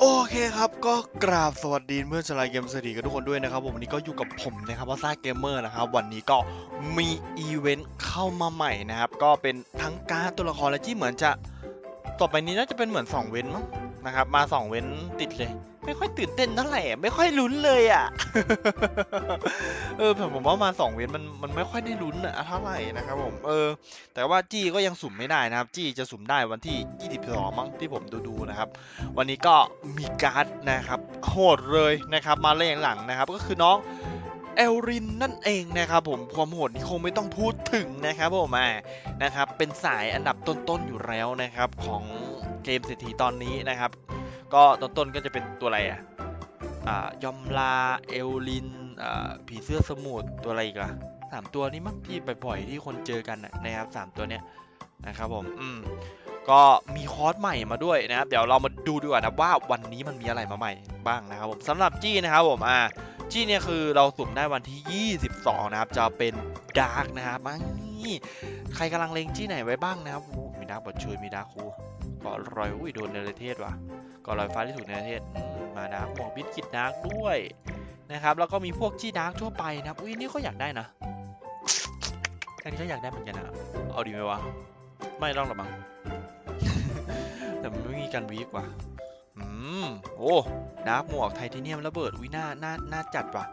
โอเคครับก็กราบสวัสดีเมื่อชลายเกมสวัสดีกันทุกคนด้วยนะครับผมวันนี้ก็อยู่กับผมนะครับว่าซ่าเกมเมอร์นะครับวันนี้ก็มีอีเวนต์เข้ามาใหม่นะครับก็เป็นทั้งการ์ดตัวละครและที่เหมือนจะต่อไปนี้น่าจะเป็นเหมือนสองเว้นมั้งนะครับมาสองเว้นติดเลย ไม่ค่อยตื่นเต้นเท่าไหร่ไม่ค่อยลุ้นเลยอะ เออผมว่ามาสองเว้นมันมันไม่ค่อยได้ลุ้นอะเท่าไหร่นะครับผมเออ แต่ว่าจี้ก็ยังสุ่มไม่ได้นะครับ จี้จะสุ่มได้วันที่ 22 มั้งที่ผมดูดูนะครับ วันนี้ก็มีการ์ดนะครับโหดเลยนะครับ มาเล่นหลังนะครับ ก็คือน้องเอลรินนั่นเองนะครับผมความโหดนี่คงไม่ต้องพูดถึงนะครับผมอ่านะครับ เป็นสายอันดับต้นๆอยู่แล้วนะครับ ของเกมเศรษฐีตอนนี้นะครับ ก็ต้นก็จะเป็นตัวอะไรอะอ่ายอมลาเอลลินอ่าผีเสื้อสมุทรตัวอะไรอีกอะสามตัวนี้มั้งที่บ่อยๆที่คนเจอกันนะครับสามตัวเนี้ยนะครับผมอืมก็มีคอร์สใหม่มาด้วยนะครับเดี๋ยวเรามาดูดีกว่านะว่าวันนี้มันมีอะไรมาใหม่บ้างนะครับผมสำหรับจี้นะครับผมอ่าจี้เนี่ยคือเราสุ่มได้วันที่ 22 นะครับ จะเป็นดาร์กนะครับมานี่ใครกำลังเลงจี้ไหนไว้บ้างนะครับมีดาร์กบอดช่วยมีดาร์กคูก็รอยอุ้ยโดนเนรเทศว่ะ ก็รอยฟ้าที่ถูกเนประเทศมาดาร์กหมวกบิดกิดดาร์กด้วยนะครับ แล้วก็มีพวกจี้ดาร์กทั่วไปนะครับอุ้ยนี่ก็อยากได้นะอันนี้ก็อยากได้เหมือนกันนะเอาดีไหมวะ ไม่ต้องหรอกมั้งแต่มันไม่มีการวีกว่ะอืมโอ้ดาร์กหมวกไทเทเนียมระเบิดอุ้ยน่าน่าน่าจัดว่ะ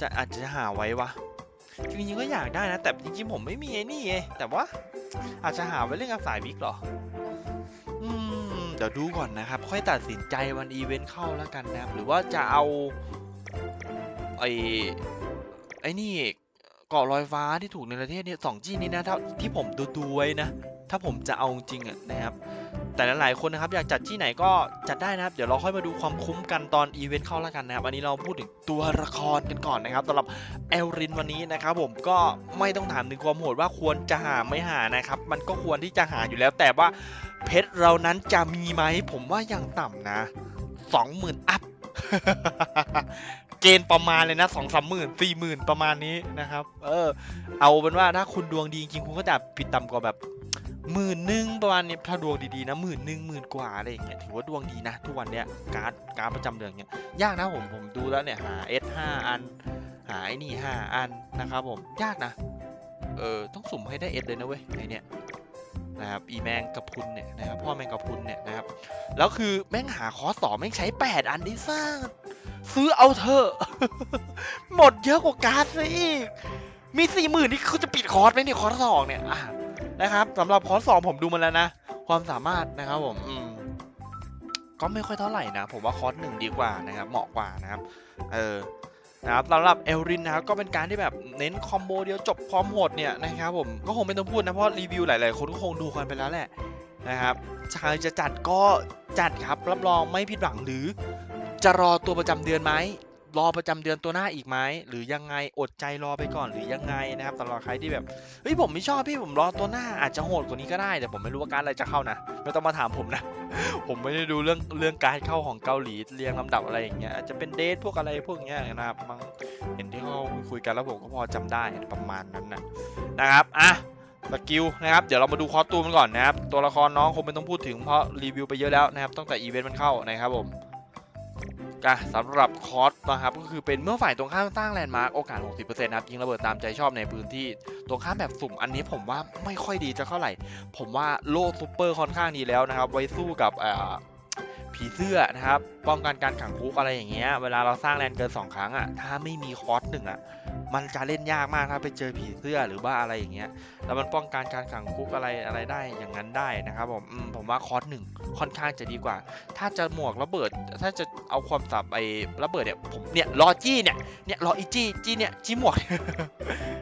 จะอาจจะหาไว้วะจริงๆก็อยากได้นะ แต่จริงๆผมไม่มีไอ้นี่ไงแต่ว่าอาจจะหาไว้เรื่องกับสายวิกหรอ ดี๋ยวดูก่อนนะครับ ค่อยตัดสินใจวันอีเวนต์เข้าแล้วกันนะครับ หรือว่าจะเอา ไอ้ไอ้นี่เกาะลอยฟ้าที่ถูกในประเทศเนี่ยสองจีนี้นะถ้าที่ผมดูดูไว้นะ ถ้าผมจะเอาจริงอะนะครับ แต่หลายๆคนนะครับอยากจัดที่ไหนก็จัดได้นะครับ เดี๋ยวเราค่อยมาดูความคุ้มกันตอนอีเวนต์เข้าแล้วกันนะครับ อันนี้เราพูดถึงตัวละครกันก่อนนะครับสำหรับเอลรินวันนี้นะครับผมก็ไม่ต้องถามถึงความโหดว่าควรจะหาไม่หานะครับ มันก็ควรที่จะหาอยู่แล้ว แต่ว่าเพชรเรานั้นจะมีไหมผมว่าอย่างต่ำนะสองหมื่นอัพเกณฑ์ประมาณเลยนะสองสามหมื่นสี่หมื่นประมาณนี้นะครับ เออ เอาเป็นว่าถ้าคุณดวงดีจริงๆคุณก็จะปิดต่ำกว่าแบบ หมื่นหนึ่งประมาณนี้ถ้าดวงดีๆนะหมื่นหนึ่งหมื่นกว่าอะไรอย่างเงี้ยถือว่าดวงดีนะ ทุกวันเนี้ยการ์ดการ์ดประจำเดือนเนี้ยยากนะผมผมดูแล้วเนี่ยหา S ห้าอัน หาไอ้นี่ห้าอันนะครับผมยากนะเออต้องสุ่มให้ได้ S เลยนะเว้ยไอเนี่ยนะครับอีแมงกระพุนเนี่ยนะครับพ่อแมงกระพุนเนี่ยนะครับแล้วคือแม่งหาคอร์สต่อแม่งใช้ 8 อันดิซ่าซื้อเอาเถอหมดเยอะกว่าการ์ดซะอีกมีสี่หมื่นนี่เขาจะปิดคอร์สไหมเนี่ยคอร์สสองเนี่ยอะ นะครับสำหรับคอร์สสองผมดูมาแล้วนะ ความสามารถนะครับผมก็ไม่ค่อยเท่าไหร่นะ ผมว่าคอร์สหนึ่งดีกว่านะครับ เหมาะกว่านะครับ เออนะครับสำหรับเอลรินนะครับก็เป็นการที่แบบเน้นคอมโบเดียวจบความโหดเนี่ยนะครับผมก็คงไม่ต้องพูดนะเพราะรีวิวหลาย ๆ คนก็คงดูกันไปแล้วแหละนะครับใครจะจัดก็จัดครับรับรองไม่ผิดหวังหรือจะรอตัวประจำเดือนไหม รอประจำเดือนตัวหน้าอีกไหมหรือยังไงอดใจรอไปก่อนหรือยังไงนะครับสำหรับใครที่แบบเฮ้ยผมไม่ชอบพี่ผมรอตัวหน้าอาจจะโหดกว่านี้ก็ได้แต่ผมไม่รู้ว่าการอะไรจะเข้านะไม่ต้องมาถามผมนะ ผมไม่ได้ดูเรื่องเรื่องการเข้าของเกาหลีเรียงลำดับอะไรอย่างเงี้ยอาจจะเป็นเดทพวกอะไรพวกเนี้ยนะครับมั้งเห็นที่เขาคุยกันแล้วผมก็พอจำได้ประมาณนั้นนะนะครับอะสกิลนะครับเดี๋ยวเรามาดูคอสตูมกันก่อนนะครับตัวละครน้องคงไม่ต้องพูดถึงเพราะรีวิวไปเยอะแล้วนะครับตั้งแต่อีเวนต์มันเข้านะครับผม อะสำหรับคอร์สนะครับก็คือเป็นเมื่อฝ่ายตรงข้ามสร้างแลนด์มาร์กโอกาส 60%นะครับยิงระเบิดตามใจชอบในพื้นที่ตรงข้ามแบบสุ่มอันนี้ผมว่าไม่ค่อยดีจะเท่าไหร่ ผมว่าโลกซูเปอร์ค่อนข้างดีแล้วนะครับ ไว้สู้กับอ่อ ผีเสื้อนะครับ ป้องกันการขังคุกอะไรอย่างเงี้ย เวลาเราสร้างแลน์เกิน2ครั้งอะ ถ้าไม่มีคอร์สหนึ่งอะ มันจะเล่นยากมากถ้าไปเจอผีเสื้อหรือว่าอะไรอย่างเงี้ย แล้วมันป้องกันการขังคุกอะไรอะไรได้อย่างนั้นได้นะครับผมผมว่าคอร์สหนึ่งค่อนข้างจะดีกว่า ถ้าจะหมวกระเบิด ถ้าจะเอาความสับไอ้ระเบิดเนี่ย ผมเนี่ยรอจี้เนี่ย เนี่ยรออีจี้จี้เนี่ยจี้หมวก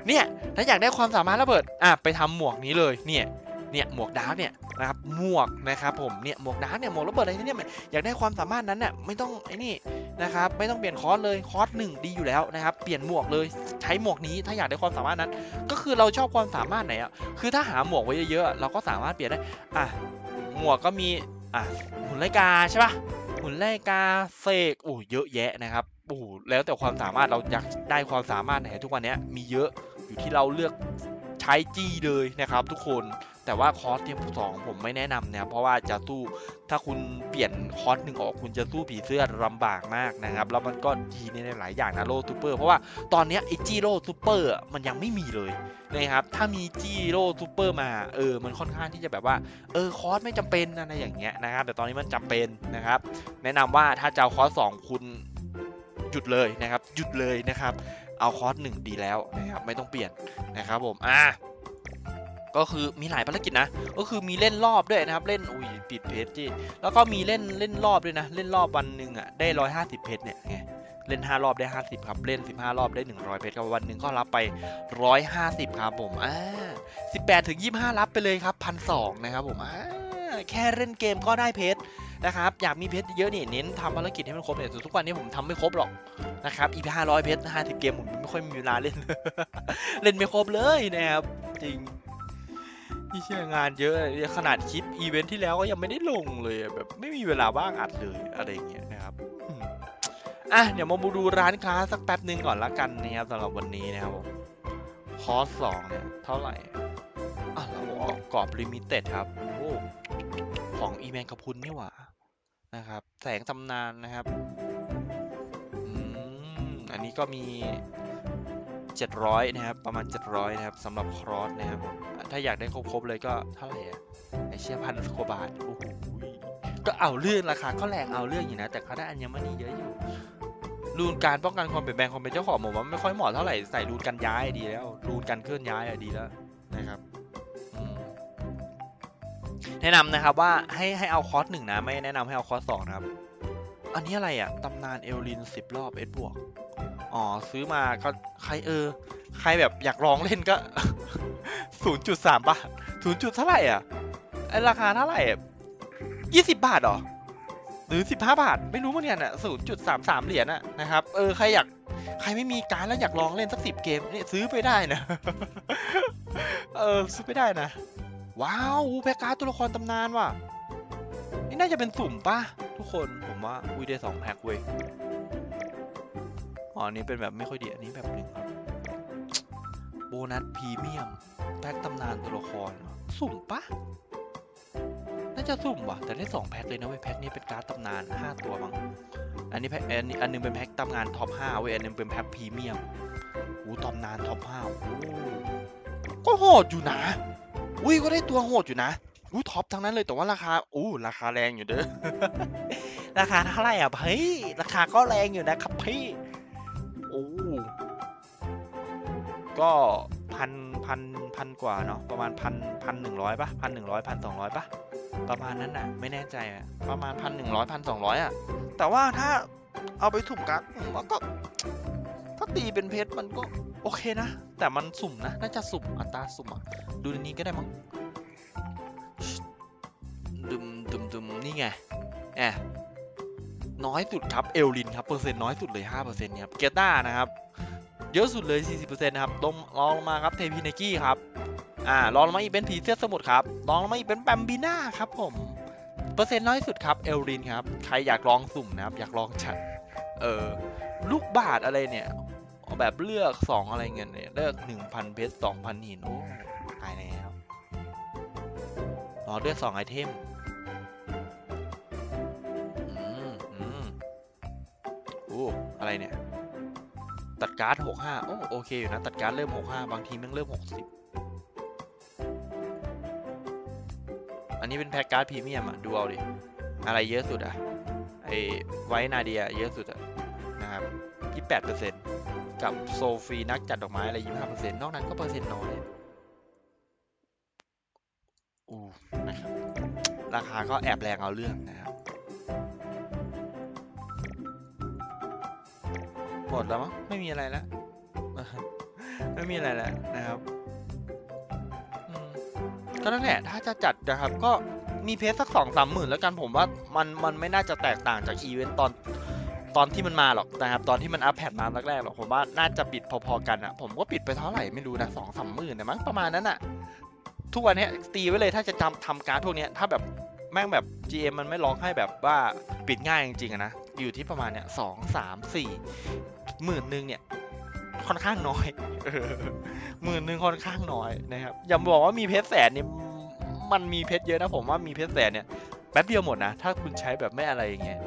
เนี่ย ถ้าอยากได้ความสามารถระเบิด อะไปทำหมวกนี้เลย เนี่ย เนี่ยหมวกดาร์เนี่ยนะครับหมวกนะครับผมเนี่ยหมวกดาร์เนี่ยหมวกระเบิดอะไรเนี่ยอยากได้ความสามารถนั้นเนี่ยไม่ต้องไอ้นี่นะครับไม่ต้องเปลี่ยนคอร์สเลยคอร์สหนึ่งดีอยู่แล้วนะครับเปลี่ยนหมวกเลยใช้หมวกนี้ถ้าอยากได้ความสามารถนั้น ก็คือเราชอบความสามารถไหนอะคือถ้าหาหมวกไว้เยอะๆเราก็สามารถเปลี่ยนได้อะหมวกก็มีอะหุ่นไลกาใช่ปะหุ่นไลกาเสกโอ้เยอะแยะนะครับโอ้แล้วแต่ความสามารถเราอยากได้ความสามารถไหนทุกวันนี้มีเยอะอยู่ที่เราเลือก ช้ช้จี้เลยนะครับทุกคนแต่ว่าคอร์สเทียมสองผมไม่แนะนำนะครับเพราะว่าจะสู้ถ้าคุณเปลี่ยนคอร์สหนึ่งออกคุณจะสู้ผีเสื้อลำบากมากนะครับ แล้วมันก็ดีในหลายอย่างนะโลซูเปอร์เพราะว่าตอนนี้ไอจีโร่ซูเปอร์มันยังไม่มีเลยนะครับถ้ามีจีโร่ซูเปอร์มาเออมันค่อนข้างที่จะแบบว่าเออคอร์สไม่จำเป็นอะไรอย่างเงี้ยนะครับ แต่ตอนนี้มันจำเป็นนะครับ แนะนำว่าถ้าจะเอาคอร์สสองคุณหยุดเลยนะครับหยุดเลยนะครับ เอาคอร์สหนึ่งดีแล้วนะครับไม่ต้องเปลี่ยนนะครับผมอะก็คือมีหลายภารกิจนะ ก็คือมีเล่นรอบด้วยนะครับ เล่นอุ้ยปิดเพจจีแล้วก็มีเล่นเล่นรอบด้วยนะ เล่นรอบวันหนึ่งอะได้ร้อยห้าสิบเพจเนี่ยไงเล่นห้ารอบได้ห้าสิบครับ เล่นสิบห้ารอบได้หนึ่งร้อยเพจครับวันหนึ่งก็รับไปร้อยห้าสิบครับผมอ่าสิบแปดถึงยี่ห้ารับไปเลยครับพันสองนะครับผมอ่าแค่เล่นเกมก็ได้เพจ นะครับอยากมีเพจเยอะนี่เน้นทำภารกิจให้มันครบเนี่ยส่ทุกวันนี้ผมทำไม่ครบหรอกนะครับอีพีห้าร้อยเพชรห้าสิบเกมผมไม่ค่อยมีเวลาเล่น เล่นไม่ครบเลยนะครับจริงที่เชื่องานเยอะขนาดคลิปอีเวนท์ที่แล้วก็ยังไม่ได้ลงเลยแบบไม่มีเวลาว่างอัดเลยอะไรอย่างเงี้ยนะครับอะเดี๋ยวมาดูร้านค้าสักแป๊บหนึ่งก่อนละกันนะครับสำหรับวันนี้นะครับผมคอร์สสองเนี่ยเท่าไหร่อะเราออกกรอบลิมิเต็ดครับโอ้ของอีแมนกระพุนนี่หว่า นะครับ แสงตำนานนะครับ อืม อันนี้ก็มี 700 นะครับ ประมาณ 700 นะครับสำหรับครอสนะครับ ถ้าอยากได้ครบๆเลยก็เท่าไหร่อะไอเชี่ยพันกว่าบาท โอ้โห ก็เอาเรื่องราคาก็แรงเอาเรื่องอยู่นะ แต่เขาได้อัญมณีเยอะอยู่ รูนการป้องกันความเปลี่ยนแปลงความเป็นเจ้าของผมว่าไม่ค่อยเหมาะเท่าไหร่ใส่รูนกันย้ายดีแล้ว รูนกันเคลื่อนย้ายอะดีแล้วนะครับ แนะนำนะครับว่าให้ให้เอาคอร์สหนึ่งนะ ไม่แนะนำให้เอาคอร์สสองนะครับ อันนี้อะไรอะตำนานเอลลินสิบรอบเอ็ดบวกอ๋อซื้อมาก็ใครเออ ใครแบบอยากลองเล่นก็ศูนย์จุดสามบาทศูนย์จุดเท่าไหร่อะไอราคาเท่าไหร่ยี่สิบบาทหรอหรือสิบห้าบาท ไม่รู้เหมือนกันอะศูนย์จุดสามสามเหรียญอะนะครับเออใครอยากใครไม่มีการแล้วอยากลองเล่นสักสิบเกมเนี่ยซื้อไปได้นะ เออซื้อไปได้นะ ว้าวแพ็กการ์ดตัวละครตำนานว่ะ นี่น่าจะเป็นสุ่มปะทุกคนผมว่าอุ้ยได้สองแพ็คเว้ยอ๋อันนี้เป็นแบบไม่ค่อยดีอันนี้แบบหนึ่งครับโบนัสพรีเมียมแพ็คตำนานตัวละครสุ่มปะน่าจะสุ่มว่ะ แต่ได้สองแพ็คเลยนะเว้ยแพ็คนี้เป็นการ์ดตำนานห้าตัวมั้งอันนี้แพ็คอันนี้อันนึงเป็นแพ็คตำนานท็อปห้าเว้ยอันนึงเป็นแพ็คพรีเมียมอู้ตำนานท็อปห้าก็โหดอยู่นะ อุ้ยก็ได้ตัวโหดอยู่นะอู้ท็อปทั้งนั้นเลยแต่ว่าราคาอู้ราคาแรงอยู่เด้อราคาเท่าไหร่อะเฮ้ยราคาก็แรงอยู่นะครับพี่โอ้ก็พันพันพันกว่าเนาะประมาณพันพันหนึ่งร้อยปะพันหนึ่งร้อยพันสองร้อยปะประมาณนั้นน่ะไม่แน่ใจอะประมาณพันหนึ่งร้อยพันสองร้อยอะแต่ว่าถ้าเอาไปสุ่มกักก็ ตีเป็นเพชรมันก็โอเคนะ แต่มันสุ่มนะ น่าจะสุ่มอัตราสุ่มอะดูในนี้ก็ได้มั้งดึมดึมดึมนี่ไงแอบน้อยสุดครับ เอลลินครับ เปอร์เซ็นต์น้อยสุดเลย5%ครับ เกต้านะครับเยอะสุดเลย 40%นะครับลงรองลงมาครับ เทพีเนกี้ครับ อ่ารองลงมาอีกเป็นผีเสื้อสมุทรครับรองลงมาอีกเป็นแบมบีน่าครับผม เปอร์เซ็นต์น้อยสุดครับ เอลลินครับ ใครอยากลองสุ่มนะครับ อยากลองจัด เออ ลูกบาทอะไรเนี่ย แบบเลือก 2 อะไรเงี้ยเนี่ยเลือก 1,000 เพชร 2,000 หิน โอ้ตายแล้วอ๋อเลือกสองไอเทมอืมอืมโอ้อะไรเนี่ย ตัดการ์ดหกห้าโอ้โอเคอยู่นะ ตัดการ์ดเริ่มหกห้าบางทีม่งเริ่มหกสิบอันนี้เป็นแพ็กการ์ดพรีเมียมอะดูเอาดิ อะไรเยอะสุดอะไอไว้นาเดียเยอะสุดอะนะครับยี่แปดเปอร์เซ็นต์ กับโซฟีนักจัดดอกไม้อะไรยี่ห้าเปอร์เซ็นต์นอกนั้นก็เปอร์เซ็นต์น้อยอู้นะครับราคาก็แอบแรงเอาเรื่องนะครับหมดแล้วมั้งไม่มีอะไรแล้วไม่มีอะไรแล้วนะครับก็นั่นแหละถ้าจะจัดนะครับก็มีเพจสักสองสามหมื่นแล้วกันผมว่ามันมันไม่น่าจะแตกต่างจากอีเวนต์ตอน ตอนที่มันมาหรอกนะครับตอนที่มันอัพแพดมาแรกๆหรอกผมว่าน่าจะปิดพอๆกันอะผมก็ปิดไปเท่าไหร่ไม่รู้นะสองสามหมื่นนะมั้งประมาณนั้นอะทุกวันนี้ตีไว้เลยถ้าจะทำทำการดพวกนี้ถ้าแบบแม่งแบบ GM มันไม่ร้องให้แบบว่าปิดง่ายจริงๆนะอยู่ที่ประมาณเนี้ยสองสามสี่หมื่นหนึ่งเนี่ยค่อนข้างน้อยหมื่นหนึ่งค่อนข้างน้อยนะครับอย่าบอกว่ามีเพชรแสนเนี่ยมันมีเพชรเยอะนะผมว่ามีเพชรแสนเนี่ยแป๊บเดียวหมดนะถ้าคุณใช้แบบไม่อะไรอย่างเงี้ย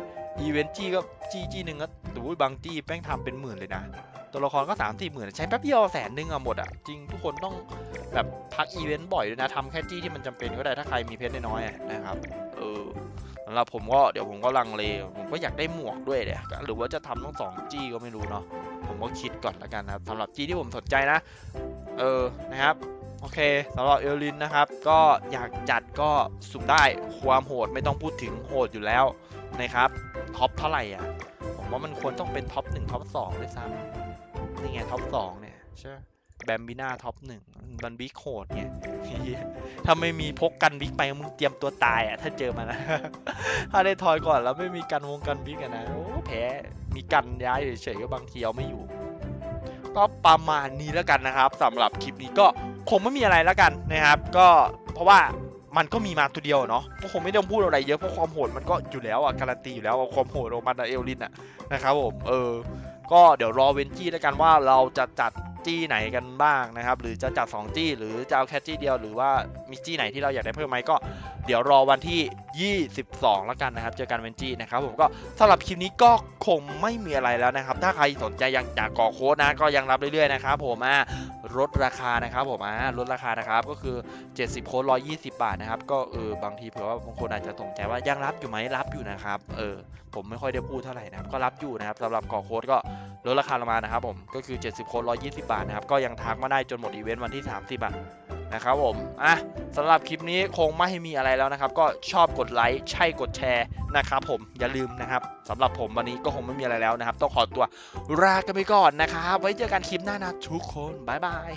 อีเวนต์จี้ก็จี้จี้หนึ่งก็ดูบางจี้แป้งทำเป็นหมื่นเลยนะ ตัวละครก็สามสี่หมื่นใช้แป๊บเดียวแสนหนึ่งอะหมดอะจริงทุกคนต้องแบบพักอีเวนต์บ่อยด้วยนะทำแค่จี้ที่มันจำเป็นก็ได้ถ้าใครมีเพชรน้อยๆนะครับเออสำหรับผมก็เดี๋ยวผมก็ลังเลผมก็อยากได้หมวกด้วยเนี่ยหรือว่าจะทำทั้งสองจี้ก็ไม่รู้เนาะผมก็คิดก่อนละกันนะครับสำหรับจี้ที่ผมสนใจนะ เออนะครับโอเคสำหรับเอลลินนะครับ ก็อยากจัดก็สุ่มได้ความโหดไม่ต้องพูดถึงโหดอยู่แล้ว นะครับท็อปเท่าไหร่อะผมว่ามันควรต้องเป็นท็อปหนึ่งท็อปสองด้วยซ้ำนี่ไงท็อปสองเนี่ยใช่แบมบิน่าท็อปหนึ่งมันบิ๊กโหดไงเหี้ยถ้าไม่มีพกกันบิ๊กไปมึงเตรียมตัวตายอะถ้าเจอมันนะ ถ้าได้ทอยก่อนแล้วไม่มีกันวงกันบิ๊กอะนะโอ้แพ้มีกันย้ายเฉยๆก็บางทีเอาไม่อยู่ก็ประมาณนี้แล้วกันนะครับสำหรับคลิปนี้ก็คงไม่มีอะไรแล้วกันนะครับ ก็เพราะว่า มันก็มีมาตัวเดียวเนาะก็คงไม่ต้องพูดอะไรเยอะเพราะความโหดมันก็อยู่แล้วอะการันตีอยู่แล้วความโหดของมันเอลลินอะนะครับผมเออ ก็เดี๋ยวรอเวนจี้แล้วกันว่าเราจะจัดจี้ไหนกันบ้างนะครับ หรือจะจัด 2 จี้ หรือจะเอาแค่จี้เดียว หรือว่ามีจี้ไหนที่เราอยากได้เพิ่มไหมก็ เดี๋ยวรอวันที่ 22 แล้วกันนะครับ เจอกันเวนจี้นะครับผมก็สำหรับคลิปนี้ก็คงไม่มีอะไรแล้วนะครับ ถ้าใครสนใจยังอยากก่อโค้ดนะก็ยังรับเรื่อยๆนะครับผมอะลดราคานะครับผมอะลดราคานะครับก็คือ 70 โค้ด 120 บาทนะครับ ก็เออบางทีเผื่อว่าบางคนอาจจะสงใจว่ายังรับอยู่ไหมรับอยู่นะครับเออผมไม่ค่อยได้พูดเท่าไหร่นะครับก็รับอยู่นะครับสำหรับก่อโค้ดก็ลดราคาลงมานะครับผมก็คือ 70 โค้ด 120 บาทนะครับก็ยังทักมาได้จนหมดอีเวนต์วันที่ 30บาท นะครับผมอะสำหรับคลิปนี้คงไม่ให้มีอะไรแล้วนะครับ ก็ชอบกดไลค์ใช่กดแชร์นะครับผมอย่าลืมนะครับสำหรับผมวันนี้ก็คงไม่มีอะไรแล้วนะครับ ต้องขอตัวลากันไปก่อนนะครับ ไว้เจอกันคลิปหน้านะทุกคนบ๊ายบาย